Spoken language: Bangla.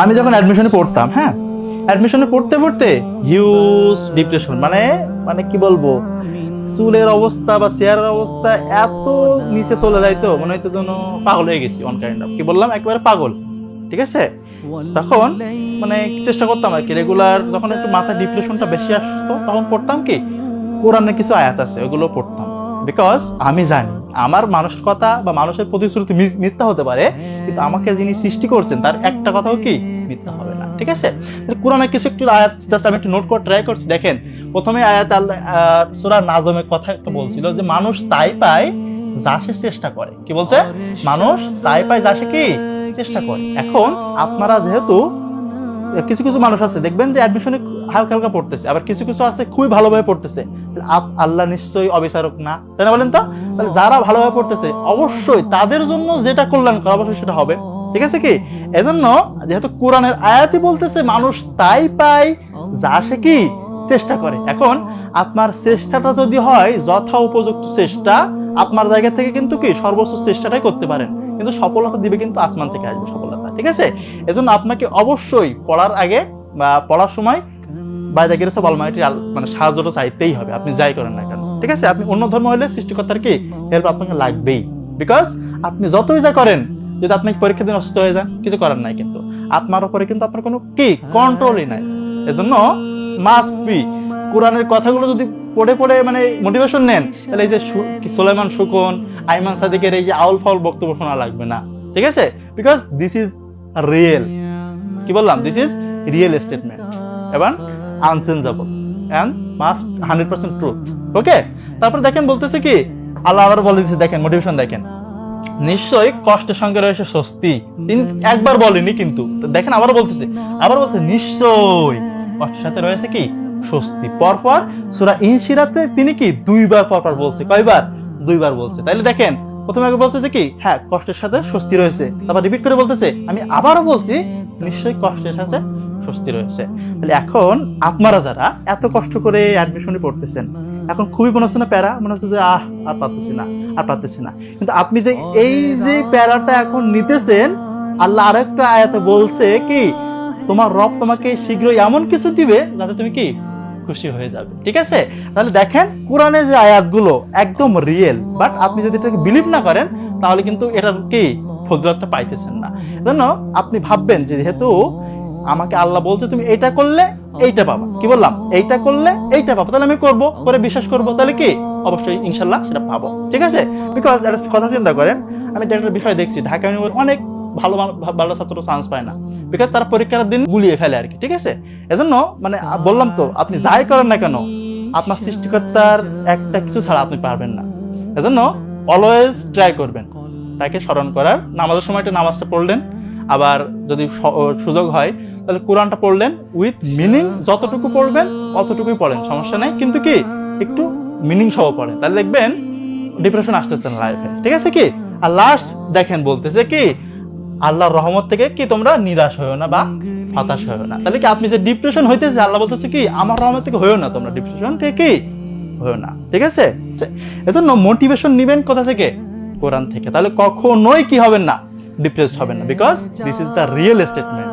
আমি যখন অ্যাডমিশনে পড়তাম হ্যাঁ? অ্যাডমিশনে পড়তে পড়তে হিউজ ডিপ্রেশন মানে মানে কি বলব? চুলের অবস্থা বা চেয়ারের অবস্থা এত নিচে চলে যাইতো মনে হইতো যেন পাগল হয়ে গেছি অন কাইন্ড অফ কি বললাম? একেবারে পাগল, ঠিক আছে? তখন মানে চেষ্টা করতাম আর কি রেগুলার যখন একটু মাথায় ডিপ্রেশনটা বেশি আসতো, তখন পড়তাম কি, কোরআনের কিছু আয়াত আছে, ওগুলো পড়তাম। বিকজ আমি জানি আমার মানুষের কথা বা মানুষের প্রতিশ্রুতি মিথ্যা হতে পারে, কিন্তু আমাকে যিনি সৃষ্টি করছেন, তার একটা কথাও কি মিথ্যা হবে না, ঠিক আছে? তাহলে কোরআনের কিছু একটু আয়াত জাস্ট আমি একটু নোট করে ট্রাই করছি, দেখেন, প্রথমে আয়াত আল্লাহ সুরা নাজমের কথা একটা বলছিল যে, মানুষ তাই পায় যা সে চেষ্টা করে। কি বলছে? মানুষ তাই পায় যা সে কি? চেষ্টা করে। এখন আপনারা যেহেতু কিছু কিছু মানুষ আছে, দেখবেন যে অ্যাডমিশনে হালকা হালকা পড়তেছে, আবার কিছু কিছু আছে খুবই ভালোভাবে পড়তেছে। আল্লাহ নিশ্চয়ই অবিচারক না, তাই না বলেন তো? তাহলে যারা ভালোভাবে পড়তেছে, অবশ্যই তাদের জন্য যেটা কল্যাণকর, অবশ্যই সেটা হবে। ঠিক আছে কি? এজন্য যেহেতু কোরআনের আয়াতই বলতেছে, মানুষ তাই পায়, যা সে কি? চেষ্টা করে। এখন আপনার চেষ্টাটা যদি হয়, যথা উপযুক্ত চেষ্টা, আপনার জায়গা থেকে কিন্তু কি সর্বোচ্চ চেষ্টাটাই করতে পারেন। কিন্তু সফলতা দিবে কিন্তু আসমান থেকে আসবে সফলতা। ঠিক আছে? এজন্য আপনাকে অবশ্যই পড়ার আগে বা পড়ার সময় বাইরে গেছে বলমাইটির মানে সাহায্যটা চাইতেই হবে, আপনি যাই করেন না কেন। ঠিক আছে? আপনি অন্য ধর্ম হলে সৃষ্টিকর্তার কি? হেল্প আপনাকে লাগবেই। বিকজ আপনি যতই যা করেন, যদি আপনি পরীক্ষা দিন অসুস্থ হয়ে যান, কিছু করার নাই কিন্তু। আপনার উপরে কিন্তু আপনার কোনো কি? কন্ট্রোলই নাই। এজন্য মাস্ট বি কোরআনের কথাগুলো যদি পড়ে পড়ে মানে মোটিভেশন নেন, তাহলে এই যে সু- কি সুলাইমান সুকন, আইমান সাদিকের এই যে আউল ফাউল বক্তব্য শোনা লাগবে না। ঠিক আছে? বিকজ দিস ইজ রিয়েল কি বললাম? দিস ইজ রিয়েল স্টেটমেন্ট এবং unchangeable and must hundred percent truth okay তারপরে দেখেন বলতেছে কি? আল্লাহ আবার বলে দিচ্ছে দেখেন মোটিভেশন দেখেন। নিশ্চয়ই কষ্টের সঙ্গে রয়েছে স্বস্তি। তিনি একবার বলেনি কিন্তু। দেখেন আবার বলতেছে, আবার বলছে নিশ্চয় কষ্টের সাথে রয়েছে কি? স্বস্তি। পরপর সুরা ইনশিরাতে তিনি কি? দুইবার পরপর বলছে। কয়বার? দুইবার বলছে। তাইলে দেখেন প্রথমে আগে বলছে যে কি হ্যাঁ কষ্টের সাথে স্বস্তি রয়েছে। তারপর রিপিট করে বলতেছে, আমি আবারও বলছি, নিশ্চয়ই কষ্টের সাথে স্বস্তি রয়েছে। তাহলে এখন আপনারা যারা এত কষ্ট করে অ্যাডমিশনে পড়তেছেন, এখন খুবই মনে হচ্ছে না প্যারা, মনে হচ্ছে যে, আহ, আর পারতেছি না, আর পারতেছি না। কিন্তু আপনি যে, এই যে প্যারাটা এখন নিতেছেন, আল্লাহ আরেকটা আয়াতে বলছে কি, তোমার রব তোমাকে শীঘ্রই এমন কিছু দিবে যাতে তুমি কি খুশি হয়ে যাবে। ঠিক আছে? তাহলে দেখেন, কোরআনের যে আয়াতগুলো একদম রিয়েল বাট আপনি যদি এটাকে বিলিভ না করেন, তাহলে কিন্তু এটার কি ফজলতটা পাইতেছেন না। জন্য আপনি ভাববেন যে যেহেতু আমাকে আল্লাহ বলছে তুমি এটা করলে এইটা পাবা। কি বললাম? এইটা করলে এইটা পাবো। তাহলে আমি করব, করে বিশ্বাস করব, তাহলে কি? অবশ্যই ইনশাল্লাহ সেটা পাবো। ঠিক আছে? বিকজ একটা কথা চিন্তা করেন, আমি একটা বিষয় দেখছি, ঢাকা ইউনিভার্সিটি অনেক ভালো ভালো- ছাত্র চান্স পায় না। বিকজ তারা পরীক্ষার দিন গুলিয়ে ফেলে আর কি, ঠিক আছে? এজন্য মানে বললাম তো, আপনি যাই করেন না কেন, আপনার সৃষ্টিকর্তার একটা কিছু ছাড়া আপনি পারবেন না। এজন্য অলওয়েজ ট্রাই করবেন। তাকে স্মরণ করার, নামাজের সময় একটা নামাজটা পড়লেন, আবার যদি সুযোগ হয়, তাহলে কোরআনটা পড়লেন উইথ মিনিং যতটুকু পড়বেন, অতটুকুই পড়েন, সমস্যা নাই। কিন্তু কি, একটু মিনিং সহ পড়েন। তাহলে দেখবেন ডিপ্রেশন আসতেছে না লাইফে ঠিক আছে কি? আর লাস্ট দেখেন বলতেছে কি আল্লাহর রহমত থেকে কি তোমরা নিরাশ হয়েও না বা হতাশ হয়েও না? তাহলে কি আপনি যে ডিপ্রেশন হইতেছে, আল্লাহ বলতেছে কি, আমার রহমত থেকে হয়েও না তোমরা ডিপ্রেশন থেকে হয়েও না, ঠিক আছে? এজন্য মোটিভেশন নিবেন কোথা থেকে? কোরআন থেকে। তাহলে কখনোই কি হবেন না ডিপ্রেসড হবেন না because this is the real statement